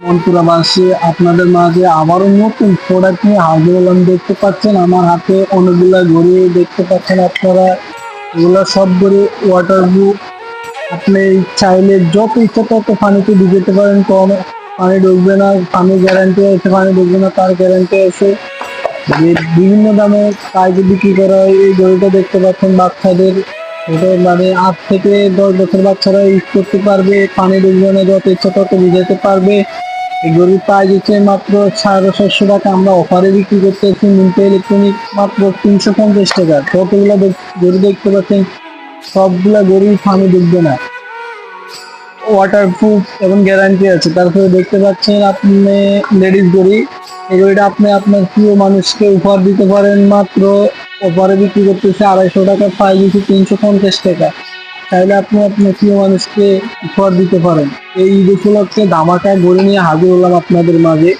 মন্ত্রাবাসী আপনাদের মাঝে আবারও নতুন প্রোডাক্ট নিয়ে হাজির হলাম। দেখতে পাচ্ছেন আমার হাতে অনেকগুলা ঘড়ি, দেখতে পাচ্ছেন আপনারা এগুলো সব ঘড়ি ওয়াটার প্রুফ আপনি চাইলে যত ইচ্ছা তত পানিতে ভিজাতে পারেন, কম পানি ঢুকবে না, পানি গ্যারান্টি আছে, পানি ঢুকবে না, তার গ্যারান্টি আছে। বিভিন্ন দামে কাজে বিক্রি করা হয়, এই ঘড়িটা দেখতে পাচ্ছেন বাচ্চাদের মানে আট থেকে দশ বছর বাচ্চারা ইউজ করতে পারবে পানি ঢুকবে না যত ইচ্ছা তত ভিজাতে পারবে। এই ঘড়ির প্রাইস হচ্ছে মাত্র সাড়ে ছশো টাকা। আমরা অফারে বিক্রি করতেছি মিন্টো ইলেকট্রনিক মাত্র তিনশো পঞ্চাশ টাকা। যতগুলো গরু দেখতে পাচ্ছেন, সবগুলা ঘড়ি পানি ঢুকবে না। ওয়াটার প্রুফ এবং গ্যারান্টি আছে। তারপরে দেখতে পাচ্ছেন আপনি লেডিস ঘড়ি এই আপনি আপনার প্রিয় মানুষকে উপহার দিতে পারেন মাত্র। অফারে বিক্রি করতেছে আড়াইশো টাকা, প্রাইস হচ্ছে তিনশো পঞ্চাশ টাকা। চাইলে আপনি আপনার প্রিয় মানুষকে উপহার দিতে পারেন। এই ঈদ উপলক্ষে ধামাকা ঘড়ি নিয়ে হাজির হলাম আপনাদের মাঝে।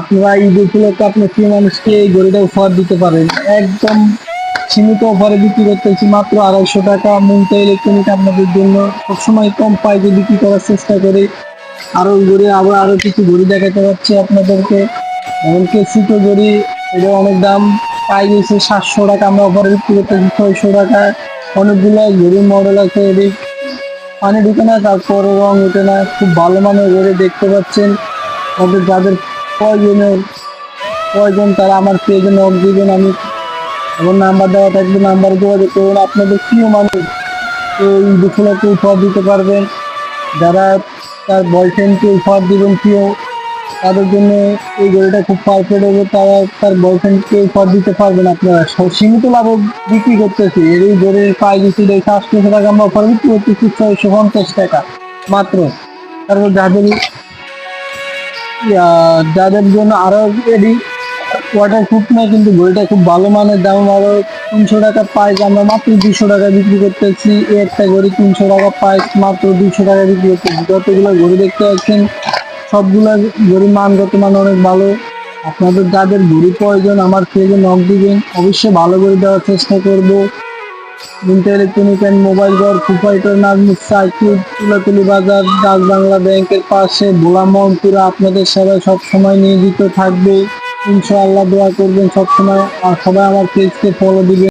আপনারা ঈদ উপলক্ষে আপনার প্রিয় মানুষকে এই ঘড়িটা উপহার দিতে পারেন। একদম সীমিত অফারে বিক্রি করতেছি মাত্র আড়াইশো টাকা। মুন্টা ইলেকট্রনিক আপনাদের জন্য সবসময় কম প্রাইসে বিক্রি করার চেষ্টা করি। আরও ঘড়ি আবার আরও কিছু ঘড়ি দেখাতে পারছি আপনাদেরকে। এমনকি সিটো ঘড়ি এটা অনেক দাম প্রাইস হচ্ছে সাতশো টাকা। আমরা অফারে বিক্রি ছয়শো টাকা। অনেকগুলো ঘড়ির মডেল আছে এদিক পানি ঢুকে না, তারপর রং উঠে না। খুব ভালো মানের ঘড়ি দেখতে পাচ্ছেন। আমাদের যাদের প্রয়োজনের প্রয়োজন তারা আমার পেজে নক দিবেন আমি। এবং নাম্বার দেওয়া থাকবে নাম্বারে যোগাযোগ করুন। আপনাদের প্রিয় মানুষ এই দুপুরকে উপহার দিতে পারবেন। যারা তার বয়ফ্রেন্ডকে উপহার দিবেন কেউ তাদের জন্য এই গরুটা খুব পারফেক্ট হবে। তারা তার বয়ফ্রেন্ডকে উপহার দিতে পারবেন আপনারা। সীমিত লাভে বিক্রি করতেছি। এর এই গরুর প্রাইস এই সাতশো টাকা আমরা অফার বিক্রি করতেছি ছয়শো পঞ্চাশ টাকা মাত্র। তারপর যাদের যাদের জন্য আরও এডি ওয়াটার প্রুফ না কিন্তু ঘড়িটা খুব ভালো মানের দাম, আরও তিনশো টাকা প্রাইস আমরা মাত্র দুশো টাকা বিক্রি করতেছি। একটা ঘড়ি তিনশো টাকা প্রাইস মাত্র দুশো টাকা বিক্রি করতেছি। যতগুলো ঘড়ি দেখতে পাচ্ছেন, সবগুলো ঘড়ির মানগত মান অনেক ভালো। আপনাদের যাদের ঘড়ি প্রয়োজন, আমার পেজে নক দিবেন। অবশ্যই ভালো করে দেওয়ার চেষ্টা করব। মিন্টা ইলেকট্রনিক অ্যান্ড মোবাইল ঘর ফুফাইটার নাজমুখ সাইকেল তুলাতুলি বাজার ডাক বাংলা ব্যাংকের পাশে ভোলা মন্ত্রীরা আপনাদের সেবায় সবসময় নিয়োজিত থাকবে। ইনশাআল্লাহ দোয়া করবেন সবসময়। আর সবাই আমার পেজকে ফলো দিবেন।